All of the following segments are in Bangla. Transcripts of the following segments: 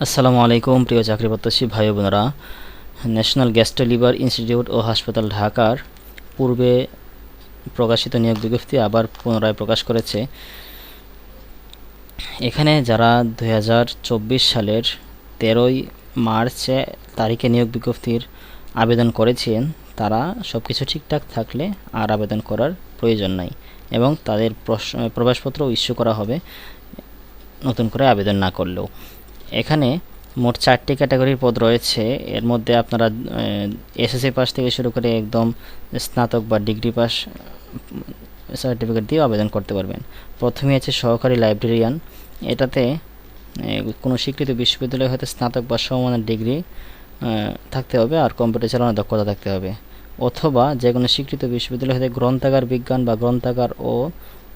আসসালামু আলাইকুম, প্রিয় চাকরি প্রত্যাশী ভাই বোনেরা। ন্যাশনাল গ্যাস্ট্রো লিভার ইনস্টিটিউট ও হাসপাতাল ঢাকার পূর্বে প্রকাশিত নিয়োগ বিজ্ঞপ্তি আবার পুনরায় প্রকাশ করেছে। এখানে যারা দু হাজার চব্বিশ সালের তেরোই মার্চে তারিখে নিয়োগ বিজ্ঞপ্তির আবেদন করেছেন, তারা সব কিছু ঠিকঠাক থাকলে আর আবেদন করার প্রয়োজন নাই এবং তাদের প্রশ- প্রবেশপত্র ইস্যু করা হবে নতুন করে আবেদন না করলেও। এখানে মোট চারটি ক্যাটাগরির পদ রয়েছে। এর মধ্যে আপনারা এসএসসি পাস থেকে শুরু করে একদম স্নাতক বা ডিগ্রি পাস সার্টিফিকেট দিয়ে আবেদন করতে পারবেন। প্রথমে আছে সহকারী লাইব্রেরিয়ান এটাতে কোনো স্বীকৃত বিশ্ববিদ্যালয় হতে স্নাতক বা সমমানের ডিগ্রি থাকতে হবে আর কম্পিউটার চালানোর দক্ষতা থাকতে হবে। অথবা যে কোনো স্বীকৃত বিশ্ববিদ্যালয় হতে গ্রন্থাগার বিজ্ঞান বা গ্রন্থাগার ও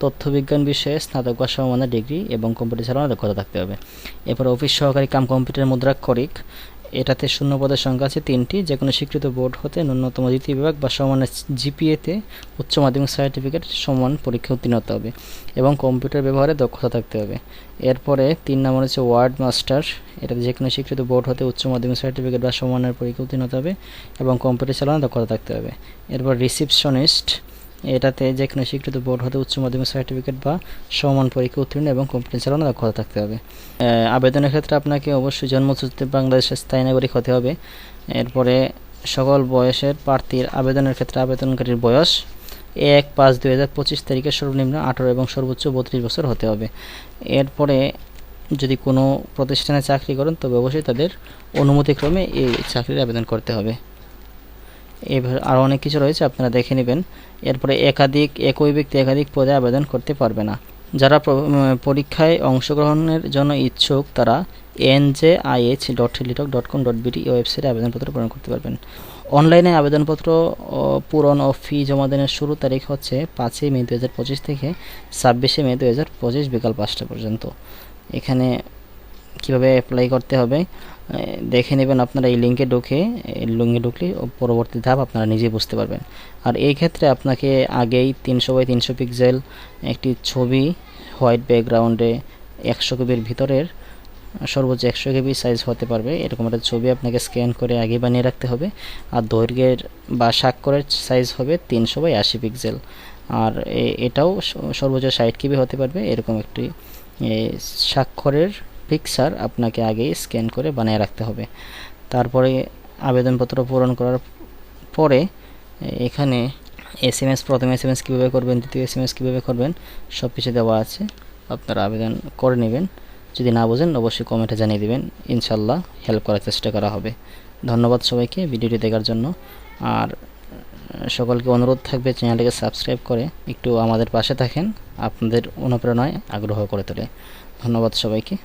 তথ্যবিজ্ঞান বিষয়ে স্নাতক বা সমমানের ডিগ্রি এবং কম্পিউটার চালানোর দক্ষতা থাকতে হবে। এরপর অফিস সহকারী কাম কম্পিউটার মুদ্রাক্ষরিক এটাতে শূন্য পদের সংখ্যা আছে তিনটি। যে কোনো স্বীকৃত বোর্ড হতে ন্যূনতম দ্বিতীয় বিভাগ বা সমানের জিপিএতে উচ্চ মাধ্যমিক সার্টিফিকেট সমান পরীক্ষা উত্তীর্ণ হতে হবে এবং কম্পিউটার ব্যবহারে দক্ষতা থাকতে হবে। এরপরে তিন নম্বর হচ্ছে ওয়ার্ড মাস্টার। এটাতে যে কোনো স্বীকৃত বোর্ড হতে উচ্চ মাধ্যমিক সার্টিফিকেট বা সমানের পরীক্ষা উত্তীর্ণ হতে হবে এবং কম্পিউটার চালানোর দক্ষতা থাকতে হবে। এরপর রিসিপশনিস্ট। এটাতে যে কোনো স্বীকৃত বোর্ড হতে উচ্চ মাধ্যমিক সার্টিফিকেট বা সমান পরীক্ষা উত্তীর্ণ এবং কম্পিউটার চালানোর দক্ষতা থাকতে হবে। আবেদনের ক্ষেত্রে আপনাকে অবশ্যই জন্মসূত্রে বাংলাদেশের স্থায়ী নাগরিক হতে হবে। এরপরে সকল বয়সের প্রার্থীর আবেদনের ক্ষেত্রে আবেদনকারীর বয়স এক পাঁচ দুই হাজার পঁচিশ তারিখে সর্বনিম্ন আঠারো এবং সর্বোচ্চ বত্রিশ বছর হতে হবে। এরপরে যদি কোনো প্রতিষ্ঠানে চাকরি করেন, তবে অবশ্যই তাদের অনুমতিক্রমে এই চাকরির আবেদন করতে হবে। এবার আরও অনেক কিছু রয়েছে, আপনারা দেখে নেবেন। এরপরে একাধিক, একই ব্যক্তি একাধিক পদে আবেদন করতে পারবে না। যারা পরীক্ষায় অংশগ্রহণের জন্য ইচ্ছুক, তারা N J I H dot Teletalk dot com dot BD ওয়েবসাইটে আবেদনপত্র পূরণ করতে পারবেন। অনলাইনে আবেদনপত্র পূরণ ও ফি জমা দেওয়ার শুরু তারিখ হচ্ছে পাঁচই মে দু হাজার পঁচিশ থেকে ছাব্বিশে মে দু হাজার পঁচিশ বিকাল পাঁচটা পর্যন্ত। এখানে কীভাবে অ্যাপ্লাই করতে হবে দেখে নেবেন আপনারা এই লিঙ্কে ঢুকে, এই লিঙ্কে ঢুকলে পরবর্তী ধাপ আপনারা নিজে বুঝতে পারবেন। আর এই ক্ষেত্রে আপনাকে আগেই তিনশো বাই তিনশো পিক্সেল একটি ছবি হোয়াইট ব্যাকগ্রাউন্ডে একশো কেবির ভিতরের, সর্বোচ্চ একশো কেবি সাইজ হতে পারবে। এরকম একটা ছবি আপনাকে স্ক্যান করে আগে বানিয়ে রাখতে হবে। আর দৈর্ঘ্যের বা স্বাক্ষরের সাইজ হবে তিনশো বাই আশি পিক্সেল আর এটাও সর্বোচ্চ ষাট কেবি হতে পারবে। এরকম একটি স্বাক্ষরের পিকচার আপনাকে আগেই স্ক্যান করে বানিয়ে রাখতে হবে। তারপরে আবেদনপত্র পূরণ করার পরে, এখানে এস এম এস প্রথম এস এম এস কীভাবে করবেন, দ্বিতীয় এস এম এস কীভাবে করবেন সব কিছু দেওয়া আছে। আপনারা আবেদন করে নেবেন। যদি না বোঝেন, অবশ্যই কমেন্টে জানিয়ে দেবেন। ইনশাল্লাহ হেল্প করার চেষ্টা করা হবে। ধন্যবাদ সবাইকে ভিডিওটি দেখার জন্য। আর, সকলকে অনুরোধ থাকবে চ্যানেলটিকে সাবস্ক্রাইব করে একটু আমাদের পাশে থাকেন। আপনাদের অনুপ্রেরণায় আগ্রহ করে তোলে। ধন্যবাদ সবাইকে।